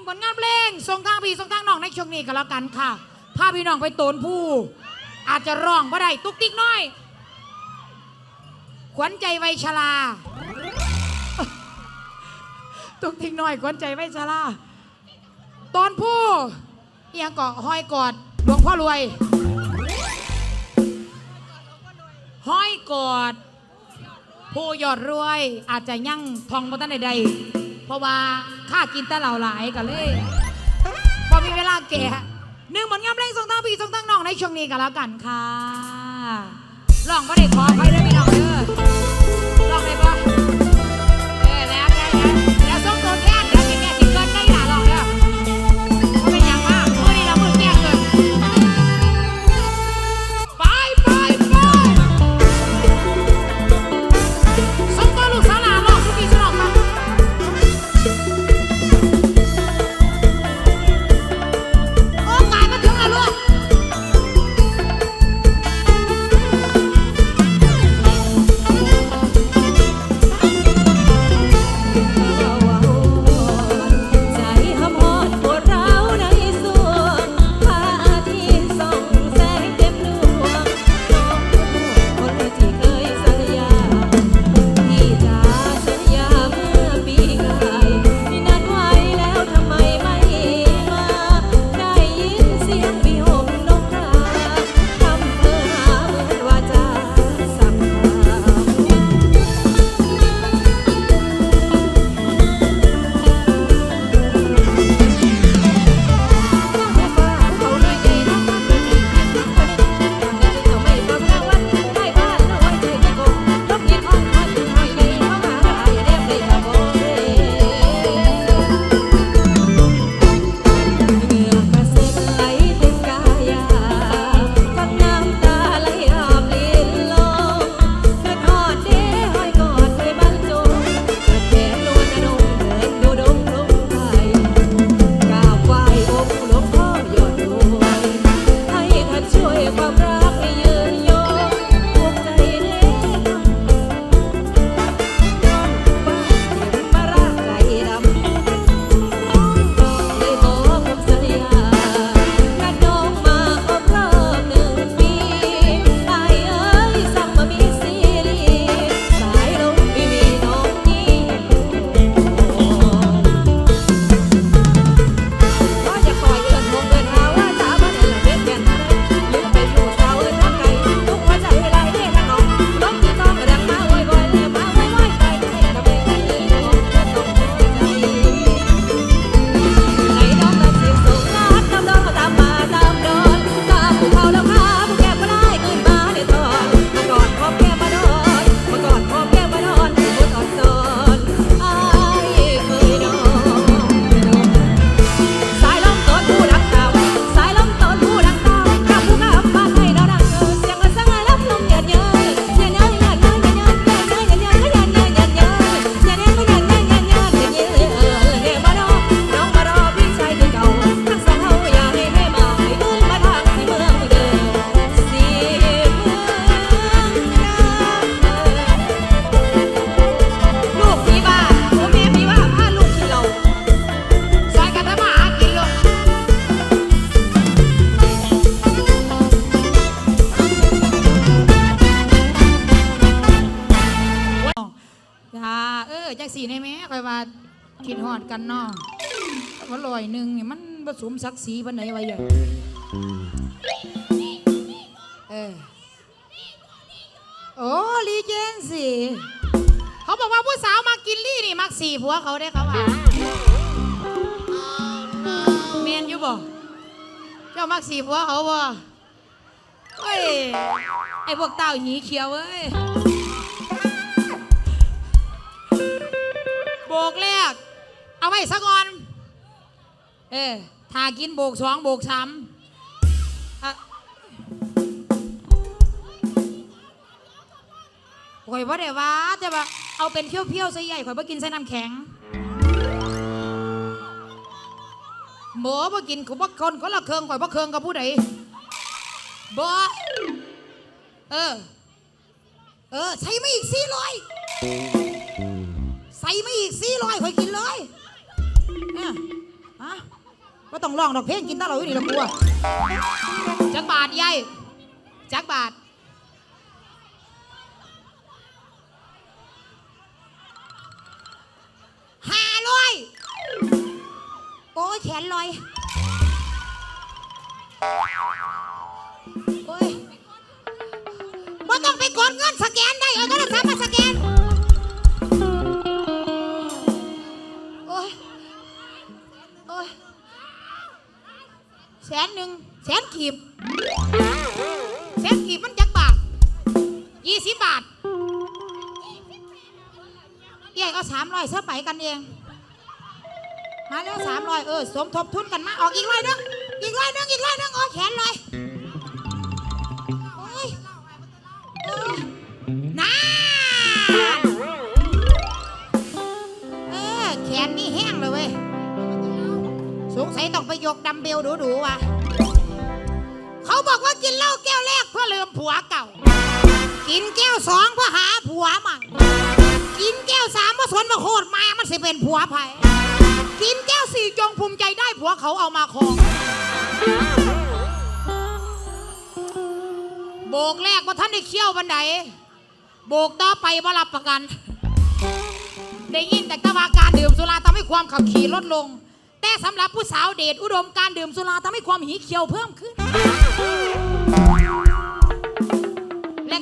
งผลงานเพลงส่งทางพี่ส่งทางน้องในช่วงนี้ก็แล้วกันค่ะพาพี่น้องไปโตนผู้ อาจจะร้องบ่ได้ตุกติ๊กน้อย ขวัญใจวัยชราตุกติ๊กน้อยขวัญใจวัยชราตนผู้เอียงเกาะห้อยกอดหลวงพ่อรวย ห้อยกอดผู้ยอดรวยอาจจะยั่งทองบ่ทันใดๆ เพราะว่าข้ากินแต่เหล่าหลายกันเลยพอมีเวลาแก่หนึ่งผลงานเพลงส่งตั้งพี่ส่งตั้งน้องในช่วงนี้กันแล้วกันค่ะลองบ่ได้ขอไปได้อพี่น้องเด้อ คิดฮอดกันเนาะว่าลอยหนึ่งนี่มันผสมศักดิ์ศรีปันไหนว้อย่างเออโอ้ลีเจนสิเขาบอกว่าผู้สาวมากินลี่นี่มักสี่ผัวเขาได้เขาว่าเมนอยู่บ่เจ้ามักสี่ผัวเขาบ่เฮ้ยไอพวกเต่าหีเขียวเอ้ยโบกแรก เอาไว้สักก่อน เออถ้ากินโบกสองโบกสามข่อยว่าได้ว่าแต่ว่าเอาเป็นเพี้ยวๆใส่ใหญ่ข่อยบ่กินใส่น้ำแข็งหมอบ่กินข่อยบ่คนคนละเคืองข่อยบ่เคืองกับผู้ใดบ่เออ เออใช้ไม่อีกสี่ร้อยใส่ไมาอีกสี่ร้อยคอยกินเลย เนี่ยฮะก็ต้องร้องดอกเพลงกินตาเราอยู่นี่ละกลัวจักบาทยายจักบาทห้าร้อยโอ้ยแขนลอย โอ้ยบ่ต้องไปกดเงินสแกนได้ เอาโทรศัพท์มาสแก แสนหนึ่งแสนขีบแสนขีบมันจักบาทยี่สิบบาทเอ้ยเอาสามร้อยเสื้อไปกันเอง มาแล้วสามร้อยเออ สมทบทุนกันมาออกอีกร้อยนึงอีกร้อยนึงอีกร้อยนึงโอ้แขนเลย ไปยกดัมเบลดูๆว่ะ เขาบอกว่ากินเหล้าแก้วแรกเพื่อลืมผัวเก่า กินแก้วสองเพื่อหาผัวใหม่ กินแก้วสามเพื่อสนมาโคตรมา มันสิเป็นผัวไผ่กินแก้วสี่จงภูมิใจได้ผัวเขาเอามาครองโบกแรกว่าท่านได้เคี่ยวบันไดโบกต่อไปว่ารับประกัน ได้ยินแต่กว่าการดื่มสุราทำให้ความขับขี่ลดลง แต่สำหรับผู้สาวเดชอุดมการดื่มสุราทำให้ความหีเขียวเพิ่มขึ้น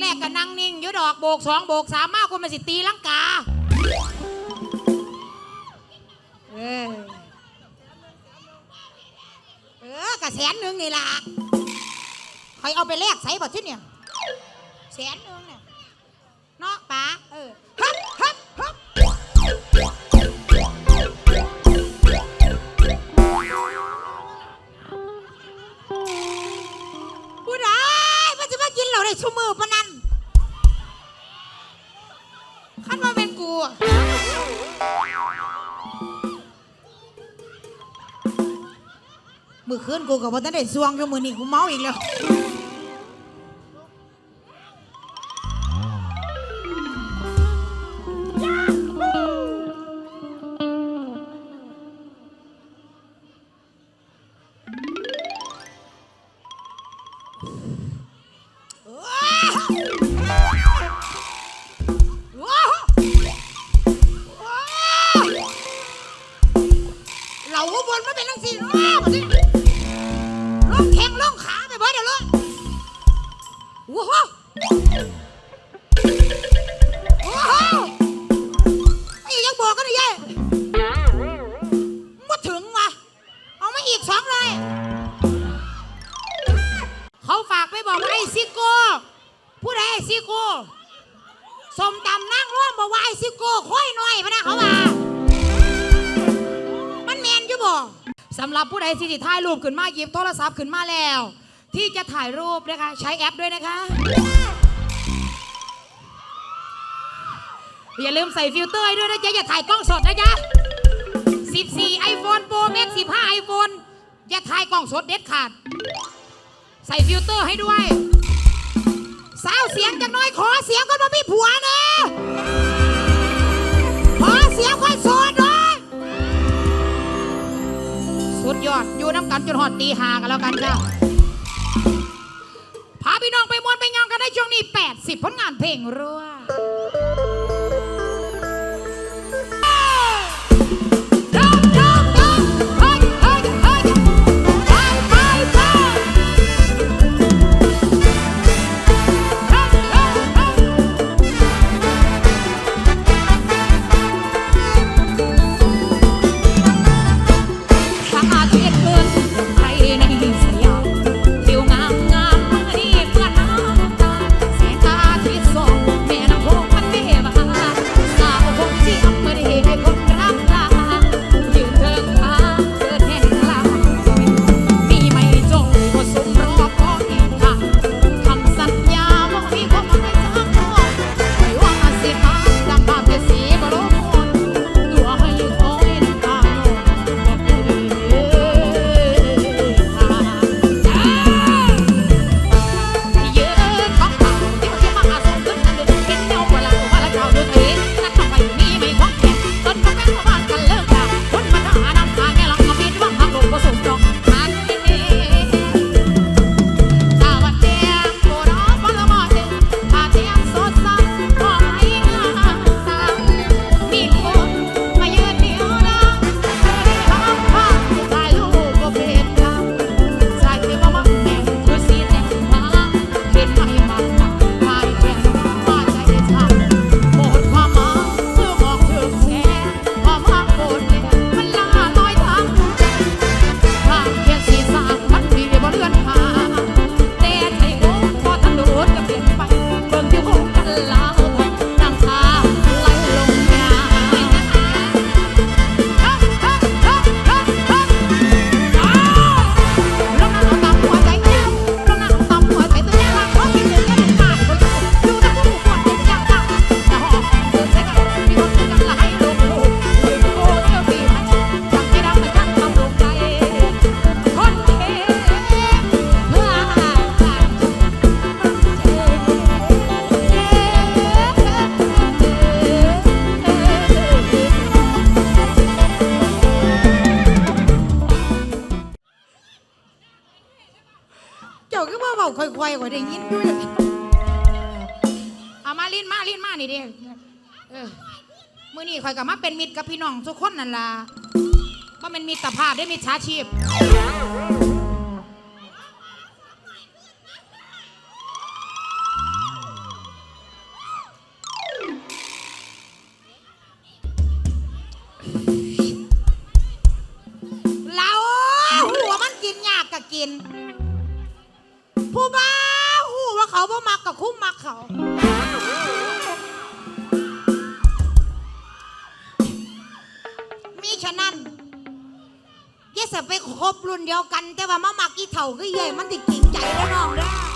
แรกๆก็นั่งนิ่งอยุดอกโบกสองโบกสามมากคนมาสิตีลังกา เออ เออกระแสนหนึ่งนี่ล่ะใครเอาไปแลกใส่บ่ที่เนี่ยแสนหนึ่งเนี่ยเนาะป๋าเออ กินเหล่าได้ชั่วมือปะนั้นขั้นมาเป็นกูอะมือคืนกูกับว่าตั้งแต่สวงจนมือนี่กูเมาอีกแล้ว ว้าวว้าวไอ้ยังบอกกันเลยยัยมาถึงว่ะ เอามาอีกสองเลย เขาฝากไปบอกว่าไอ้ซิโก้ผู้ใดไอ้ซิโก้สมตำนั่งร่วมบอกว่าไอ้ซิโก้ค่อยหน่อยพะนะเขาว่า มันแมนอยู่บ่สำหรับผู้ใดที่สิถ่ายรูปขึ้นมาหยิบโทรศัพท์ขึ้นมาแล้ว ที่จะถ่ายรูปนะคะ ใช้แอปด้วยนะคะ อย่าลืมใส่ฟิลเตอร์ให้ด้วยนะจ๊ะ อย่าถ่ายกล้องสดนะจ๊ะ 14 iPhone Pro Max 15 iPhone อย่าถ่ายกล้องสดเด็ดขาด ใส่ฟิลเตอร์ให้ด้วย สาวเสียงจังน้อยขอเสียงคนมามีผัวนะขอเสียงคนโสดด้วยสุดยอด อยู่น้ำกันจนหอดตีหากันแล้วกันจ้า พาพี่น้องไปมวนไปยองกันได้ช่วงนี้ 80 ผลงานเพลงรัว อยกับมาเป็นมิตรกับพี่น้องทุกคนนั่นล่ะว่ามันมีตภาพได้มีชาชีพ เราหัวมันกินยากกับกิน ผู้บ้าหัว่าเขาบ่มักกับคุ้มมักเขา สะไปคบรุ่นเดียวกัน แต่ว่ามะมักอีเถ่าก็ใหญ่มันติดกิ่งใจแล้วน้องเด้อ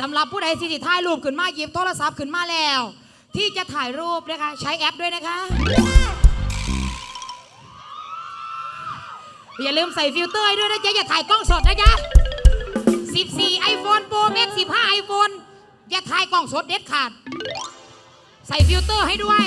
สำหรับผู้ใดที่ถ่ายรูปขึ้นมาหยิบโทรศัพท์ขึ้นมาแล้ว ที่จะถ่ายรูปนะคะ ใช้แอปด้วยนะคะ อย่าลืมใส่ฟิลเตอร์ด้วยนะจ๊ะอย่าถ่ายกล้องสดนะจ๊ะ14 iPhone Pro Max 15 iPhone อย่าถ่ายกล้องสดเด็ดขาด ใส่ฟิลเตอร์ให้ด้วย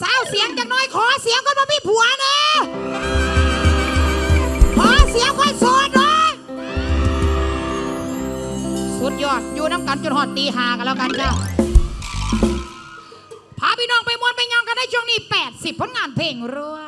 สาวเสียงจังน้อยขอเสียงก็มาพี่ผัวนะขอเสียงคนสด ยอด อยู่น้ำกันจนหอดตีหากันแล้วกันจ้าพาพี่น้องไปมวนไปยังกันในช่วงนี้ 80 ผลงานเพลงรัว